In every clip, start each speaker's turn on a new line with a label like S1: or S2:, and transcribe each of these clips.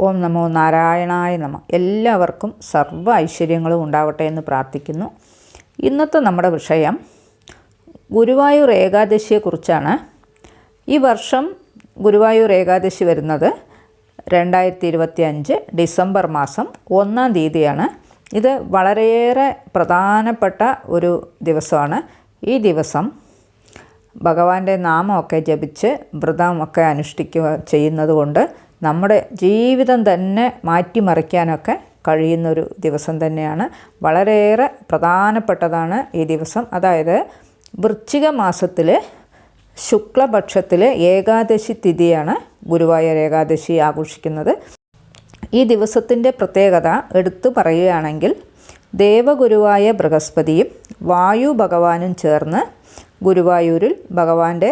S1: ഓം നമോ നാരായണായ നമ. എല്ലാവർക്കും സർവ ഐശ്വര്യങ്ങളും ഉണ്ടാവട്ടെ എന്ന് പ്രാർത്ഥിക്കുന്നു. ഇന്നത്തെ നമ്മുടെ വിഷയം ഗുരുവായൂർ ഏകാദശിയെക്കുറിച്ചാണ് ഈ വർഷം ഗുരുവായൂർ ഏകാദശി വരുന്നത് രണ്ടായിരത്തി ഇരുപത്തി അഞ്ച് ഡിസംബർ മാസം ഒന്നാം തീയതിയാണ്. ഇത് വളരെയേറെ പ്രധാനപ്പെട്ട ഒരു ദിവസമാണ്. ഈ ദിവസം ഭഗവാന്റെ നാമമൊക്കെ ജപിച്ച് വ്രതമൊക്കെ അനുഷ്ഠിക്കുക ചെയ്യുന്നത് കൊണ്ട് നമ്മുടെ ജീവിതം തന്നെ മാറ്റിമറിക്കാനൊക്കെ കഴിയുന്നൊരു ദിവസം തന്നെയാണ്. വളരെയേറെ പ്രധാനപ്പെട്ടതാണ് ഈ ദിവസം. അതായത് വൃശ്ചിക മാസത്തിൽ ശുക്ലപക്ഷത്തിലെ ഏകാദശി തിഥിയാണ് ഗുരുവായൂർ ഏകാദശി ആഘോഷിക്കുന്നത്. ഈ ദിവസത്തിന്റെ പ്രത്യേകത എടുത്തു പറയുകയാണെങ്കിൽ ദേവഗുരുവായ ബൃഹസ്പതിയും വായു ഭഗവാനും ചേർന്ന് ഗുരുവായൂരിൽ ഭഗവാന്റെ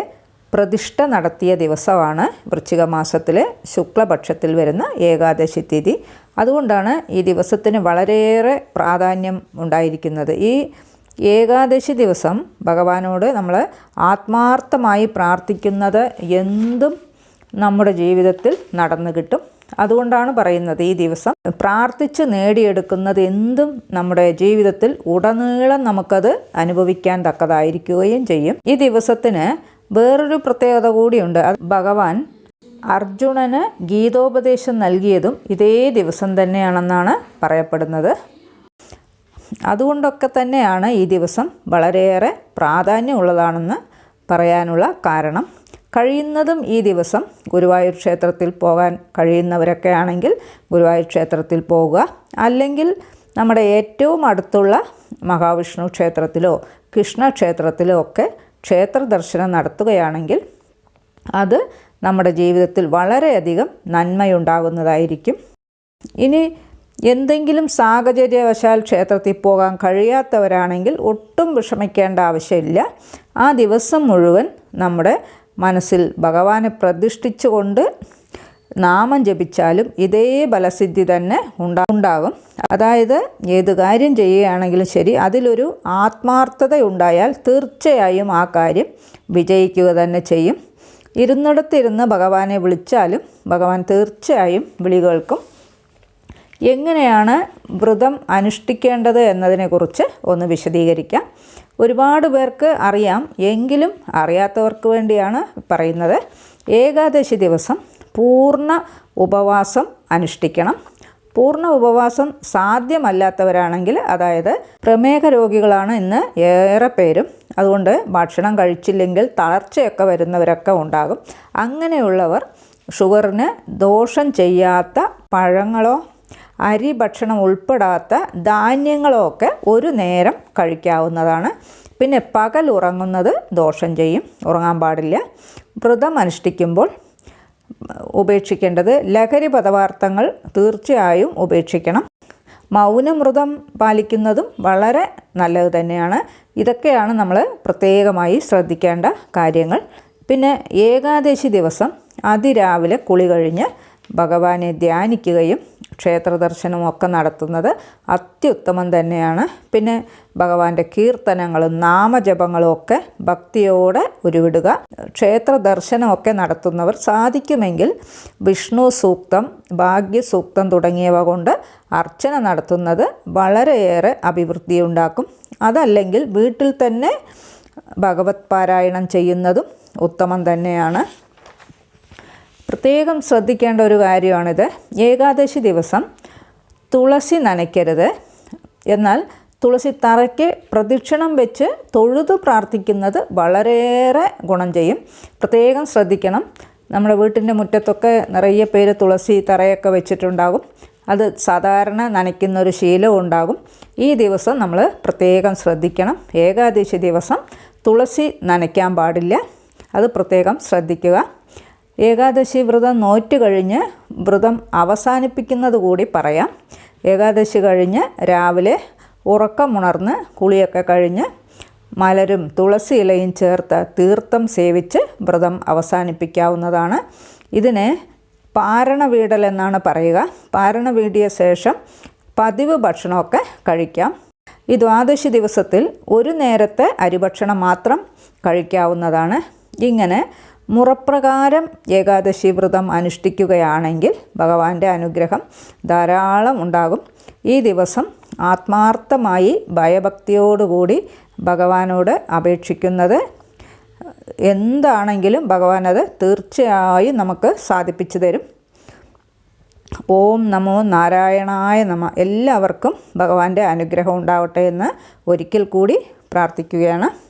S1: പ്രതിഷ്ഠ നടത്തിയ ദിവസമാണ് വൃശ്ചിക മാസത്തിൽ ശുക്ലപക്ഷത്തിൽ വരുന്ന ഏകാദശി തിഥി. അതുകൊണ്ടാണ് ഈ ദിവസത്തിന് വളരെയേറെ പ്രാധാന്യം ഉണ്ടായിരിക്കുന്നത്. ഈ ഏകാദശി ദിവസം ഭഗവാനോട് നമ്മൾ ആത്മാർത്ഥമായി പ്രാർത്ഥിക്കുന്നത് എന്തും നമ്മുടെ ജീവിതത്തിൽ നടന്നു കിട്ടും. അതുകൊണ്ടാണ് പറയുന്നത് ഈ ദിവസം പ്രാർത്ഥിച്ച് നേടിയെടുക്കുന്നത് എന്തും നമ്മുടെ ജീവിതത്തിൽ ഉടനീളം നമുക്കത് അനുഭവിക്കാൻ തക്കതായിരിക്കുകയും ചെയ്യും. ഈ ദിവസത്തിന് വേറൊരു പ്രത്യേകത കൂടിയുണ്ട്. ഭഗവാൻ അർജുനന് ഗീതോപദേശം നൽകിയതും ഇതേ ദിവസം തന്നെയാണെന്നാണ് പറയപ്പെടുന്നത്. അതുകൊണ്ടൊക്കെ തന്നെയാണ് ഈ ദിവസം വളരെയേറെ പ്രാധാന്യമുള്ളതാണെന്ന് പറയാനുള്ള കാരണം. കഴിയുന്നതും ഈ ദിവസം ഗുരുവായൂർ ക്ഷേത്രത്തിൽ പോകാൻ കഴിയുന്നവരൊക്കെ ആണെങ്കിൽ ഗുരുവായൂർ ക്ഷേത്രത്തിൽ പോവുക അല്ലെങ്കിൽ നമ്മുടെ ഏറ്റവും അടുത്തുള്ള മഹാവിഷ്ണു ക്ഷേത്രത്തിലോ കൃഷ്ണ ക്ഷേത്രത്തിലോ ഒക്കെ ക്ഷേത്ര ദർശനം നടത്തുകയാണെങ്കിൽ അത് നമ്മുടെ ജീവിതത്തിൽ വളരെയധികം നന്മയുണ്ടാകുന്നതായിരിക്കും. ഇനി എന്തെങ്കിലും സാഹചര്യവശാൽ ക്ഷേത്രത്തിൽ പോകാൻ കഴിയാത്തവരാണെങ്കിൽ ഒട്ടും വിഷമിക്കേണ്ട ആവശ്യമില്ല. ആ ദിവസം മുഴുവൻ നമ്മുടെ മനസ്സിൽ ഭഗവാനെ പ്രതിഷ്ഠിച്ചുകൊണ്ട് നാമം ജപിച്ചാലും ഇതേ ഫലസിദ്ധി തന്നെ ഉണ്ടാ ഉണ്ടാകും അതായത് ഏത് കാര്യം ചെയ്യുകയാണെങ്കിലും ശരി അതിലൊരു ആത്മാർത്ഥത ഉണ്ടായാൽ തീർച്ചയായും ആ കാര്യം വിജയിക്കുക തന്നെ ചെയ്യും. ഇരുന്നിടത്തിരുന്ന് ഭഗവാനെ വിളിച്ചാലും ഭഗവാൻ തീർച്ചയായും വിളികൾക്കും. എങ്ങനെയാണ് വ്രതം അനുഷ്ഠിക്കേണ്ടത് എന്നതിനെക്കുറിച്ച് ഒന്ന് വിശദീകരിക്കാം. ഒരുപാട് പേർക്ക് അറിയാം എങ്കിലും അറിയാത്തവർക്ക് വേണ്ടിയാണ് പറയുന്നത്. ഏകാദശി ദിവസം പൂർണ ഉപവാസം അനുഷ്ഠിക്കണം. പൂർണ ഉപവാസം സാധ്യമല്ലാത്തവരാണെങ്കിൽ അതായത് പ്രമേഹ രോഗികളാണ് ഇന്ന് ഏറെ പേരും. അതുകൊണ്ട് ഭക്ഷണം കഴിച്ചില്ലെങ്കിൽ തളർച്ചയൊക്കെ വരുന്നവരൊക്കെ ഉണ്ടാകും. അങ്ങനെയുള്ളവർ ഷുഗറിന് ദോഷം ചെയ്യാത്ത പഴങ്ങളോ അരി ഭക്ഷണം ഉൾപ്പെടാത്ത ധാന്യങ്ങളോ ഒക്കെ ഒരു നേരം കഴിക്കാവുന്നതാണ്. പിന്നെ പകൽ ഉറങ്ങുന്നത് ദോഷം ചെയ്യും. ഉറങ്ങാൻ പാടില്ല. വ്രതം അനുഷ്ഠിക്കുമ്പോൾ ഉപേക്ഷിക്കേണ്ടത്. ലഹരി പദാർത്ഥങ്ങൾ തീർച്ചയായും ഉപേക്ഷിക്കണം. മൗനമൃതം പാലിക്കുന്നതും വളരെ നല്ലത് തന്നെയാണ്. ഇതൊക്കെയാണ് നമ്മൾ പ്രത്യേകമായി ശ്രദ്ധിക്കേണ്ട കാര്യങ്ങൾ. പിന്നെ ഏകാദശി ദിവസം അതിരാവിലെ കുളി കഴിഞ്ഞ് ഭഗവാനെ ധ്യാനിക്കുകയും ക്ഷേത്ര ഒക്കെ നടത്തുന്നത് അത്യുത്തമം തന്നെയാണ്. പിന്നെ ഭഗവാന്റെ കീർത്തനങ്ങളും നാമജപങ്ങളും ഒക്കെ ഭക്തിയോടെ ഉരുവിടുക. ക്ഷേത്ര ദർശനമൊക്കെ നടത്തുന്നവർ സാധിക്കുമെങ്കിൽ വിഷ്ണു സൂക്തം ഭാഗ്യസൂക്തം തുടങ്ങിയവ കൊണ്ട് അർച്ചന നടത്തുന്നത് വളരെയേറെ അഭിവൃദ്ധി ഉണ്ടാക്കും. അതല്ലെങ്കിൽ വീട്ടിൽ തന്നെ ഭഗവത് പാരായണം ചെയ്യുന്നതും ഉത്തമം തന്നെയാണ്. പ്രത്യേകം ശ്രദ്ധിക്കേണ്ട ഒരു കാര്യമാണിത്. ഏകാദശി ദിവസം തുളസി നനയ്ക്കരുത്. എന്നാൽ തുളസി തറയ്ക്ക് പ്രദക്ഷിണം വെച്ച് തൊഴുതു പ്രാർത്ഥിക്കുന്നത് വളരെയേറെ ഗുണം ചെയ്യും. പ്രത്യേകം ശ്രദ്ധിക്കണം. നമ്മുടെ വീട്ടിന്റെ മുറ്റത്തൊക്കെ നിറയെ പേര് തുളസി തറയൊക്കെ വെച്ചിട്ടുണ്ടാകും. അത് സാധാരണ നനയ്ക്കുന്ന ഒരു ശീലവും ഉണ്ടാകും. ഈ ദിവസം നമ്മൾ പ്രത്യേകം ശ്രദ്ധിക്കണം. ഏകാദശി ദിവസം തുളസി നനയ്ക്കാൻ പാടില്ല. അത് പ്രത്യേകം ശ്രദ്ധിക്കുക. ഏകാദശി വ്രതം നോറ്റ് കഴിഞ്ഞ് വ്രതം അവസാനിപ്പിക്കുന്നത് കൂടി പറയാം. ഏകാദശി കഴിഞ്ഞ് രാവിലെ ഉറക്കമുണർന്ന് കുളിയൊക്കെ കഴിഞ്ഞ് മലരും തുളസി ഇലയും ചേർത്ത് തീർത്ഥം സേവിച്ച് വ്രതം അവസാനിപ്പിക്കാവുന്നതാണ്. ഇതിനെ പാരണ വീടൽ എന്നാണ് പറയുക. പാരണ വീടിയ ശേഷം പതിവ് ഭക്ഷണമൊക്കെ കഴിക്കാം. ഈ ദ്വാദശി ദിവസത്തിൽ ഒരു നേരത്തെ അരിഭക്ഷണം മാത്രം കഴിക്കാവുന്നതാണ്. ഇങ്ങനെ മുറപ്രകാരം ഏകാദശി വ്രതം അനുഷ്ഠിക്കുകയാണെങ്കിൽ ഭഗവാന്റെ അനുഗ്രഹം ധാരാളം ഉണ്ടാകും. ഈ ദിവസം ആത്മാർത്ഥമായി ഭയഭക്തിയോടുകൂടി ഭഗവാനോട് അപേക്ഷിക്കുന്നത് എന്താണെങ്കിലും ഭഗവാൻ അത് തീർച്ചയായും നമുക്ക് സാധിപ്പിച്ചു തരും. ഓം നമോ നാരായണായ നമ. എല്ലാവർക്കും ഭഗവാന്റെ അനുഗ്രഹം ഉണ്ടാവട്ടെ എന്ന് ഒരിക്കൽ കൂടി പ്രാർത്ഥിക്കുകയാണ്.